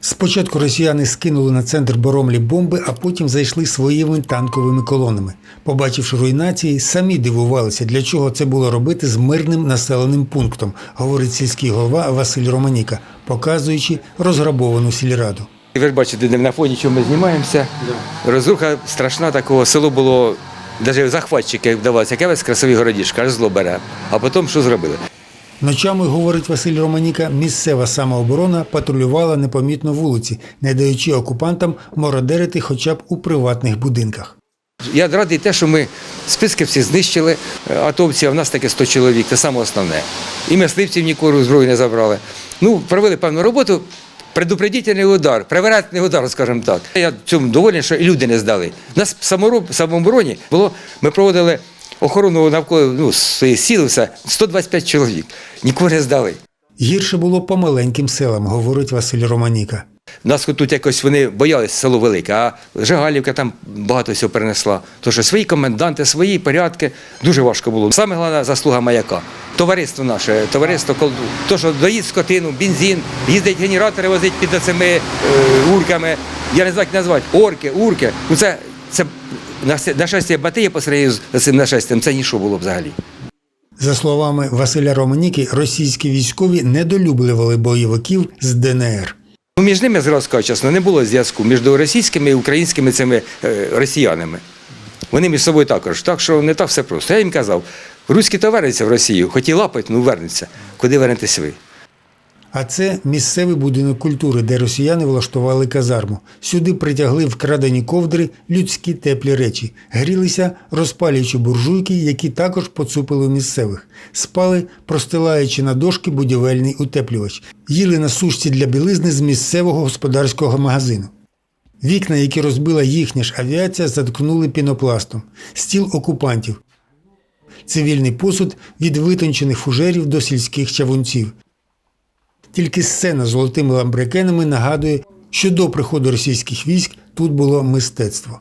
Спочатку росіяни скинули на центр Боромлі бомби, а потім зайшли своїми танковими колонами. Побачивши руйнації, самі дивувалися, для чого це було робити з мирним населеним пунктом, говорить сільський голова Василь Романіка, показуючи розграбовану сільраду. Ви ж бачите, де на фоні чого ми знімаємося. Розруха страшна такого. Село було, навіть захватчики вдавалося, яке весь красивий городішка, аж зло бере. А потім що зробили? Ночами, говорить Василь Романіка, місцева самооборона патрулювала непомітно вулиці, не даючи окупантам мородерити хоча б у приватних будинках. Я радий те, що ми списки всі знищили, е, атовці, а в нас таке 100 чоловік, це саме основне. І мисливців ніколи зброю не забрали. Ну, провели певну роботу, предупредительний удар, привередний удар, скажімо так. Я цьому доволен, що і люди не здали. У нас в самообороні було, ми проводили охорону навколо ну, своїх сіл, все, 125 чоловік. Нікого не здали. Гірше було по маленьким селам, говорить Василь Романіка. Нас тут якось вони боялись село велике, а Жигалівка там багато всього перенесла. Тому що свої коменданти, свої порядки дуже важко було. Саме головна заслуга маяка. Товариство наше, товариство колду. То, що доїть скотину, бензин, їздить генератори, возить під цими е, урками. Я не знаю, як назвати, орки, урки. Ну це, це нашестя Батия по сравнению з цим нашестям, це нічого було взагалі. За словами Василя Романіки, російські військові недолюблювали бойовиків з ДНР. Ну, між ними, зразу чесно, не було зв'язку між російськими і українськими цими е, росіянами. Вони між собою також. Так що не так все просто. Я їм казав, руський то вернеться в Росію, хоч і лапать, ну вернеться. Куди вернетесь ви? А це місцевий будинок культури, де росіяни влаштували казарму. Сюди притягли вкрадені ковдри, людські теплі речі, грілися, розпалюючи буржуйки, які також поцупили місцевих, спали, простилаючи на дошки будівельний утеплювач, їли на сушці для білизни з місцевого господарського магазину. Вікна, які розбила їхня ж авіація, заткнули пінопластом, стіл окупантів, цивільний посуд від витончених фужерів до сільських чавунців. Тільки сцена з золотими ламбрикенами нагадує, що до приходу російських військ тут було мистецтво.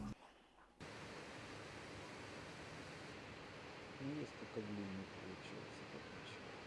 Есть только длинный получился.